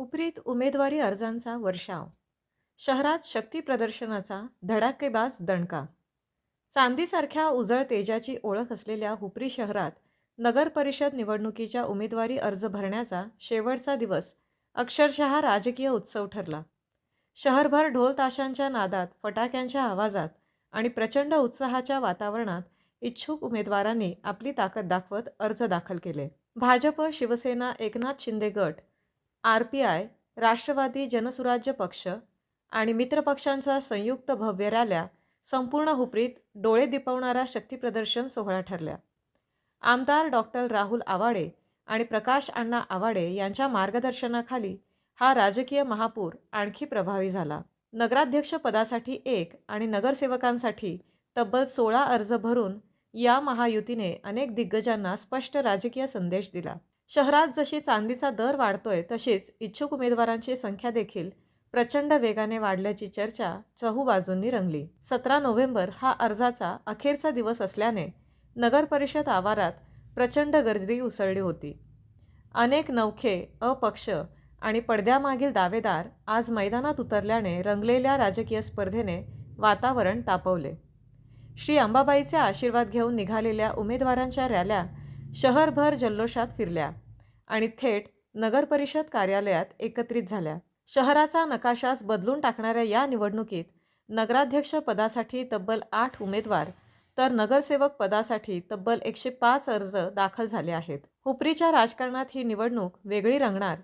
उपरीत उमेदवारी अर्जांचा वर्षाव. शहरात शक्ती प्रदर्शनाचा धडाकेबाज दणका. चांदीसारख्या उजळ तेजाची ओळख असलेल्या हुपरी शहरात नगर परिषद निवडणुकीच्या उमेदवारी अर्ज भरण्याचा शेवटचा दिवस अक्षरशः राजकीय उत्सव ठरला. शहरभर ढोल ताशांच्या नादात फटाक्यांच्या आवाजात आणि प्रचंड उत्साहाच्या वातावरणात इच्छुक उमेदवारांनी आपली ताकद दाखवत अर्ज दाखल केले. भाजप शिवसेना एकनाथ शिंदे गट R P I Rashtrawadi Jansurajya Paksha आणि मित्रपक्षांचा संयुक्त भव्य रॅल्या संपूर्ण हुपरीत डोळे दिपवणारा शक्तीप्रदर्शन सोहळा ठरल्या. आमदार डॉक्टर राहुल आवाडे आणि प्रकाश अण्णा आवाडे यांच्या मार्गदर्शनाखाली हा राजकीय महापूर आणखी प्रभावी झाला. नगराध्यक्ष पदासाठी एक आणि नगरसेवकांसाठी तब्बल सोळा अर्ज भरून या महायुतीने अनेक दिग्गजांना स्पष्ट राजकीय संदेश दिला. शहरात जशी चांदीचा दर वाढतोय तशीच इच्छुक उमेदवारांची संख्या देखील प्रचंड वेगाने वाढल्याची चर्चा चहूबाजूंनी रंगली. सतरा नोव्हेंबर हा अर्जाचा अखेरचा दिवस असल्याने नगर परिषद आवारात प्रचंड गर्दी उसळली होती. अनेक नौखे अपक्ष आणि पडद्यामागील दावेदार आज मैदानात उतरल्याने रंगलेल्या राजकीय स्पर्धेने वातावरण तापवले. श्री अंबाबाईचे आशीर्वाद घेऊन निघालेल्या उमेदवारांच्या रॅल्या शहरभर जल्लोषात फिरल्या आणि थेट नगरपरिषद कार्यालयात एकत्रित झाल्या. शहराचा नकाशाच बदलून टाकणाऱ्या या निवडणुकीत नगराध्यक्ष पदासाठी तब्बल आठ उमेदवार तर नगरसेवक पदासाठी तब्बल एकशे पाच अर्ज दाखल झाले आहेत. हुपरीच्या राजकारणात ही निवडणूक वेगळी रंगणार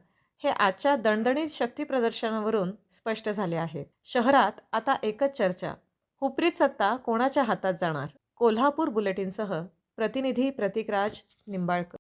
हे आजच्या दणदणीत शक्ती प्रदर्शनावरून स्पष्ट झाले आहे. शहरात आता एकच चर्चा हुपरीत सत्ता कोणाच्या हातात जाणार? कोल्हापूर बुलेटिनसह प्रतिनिधी प्रतिकराज निंबाळकर.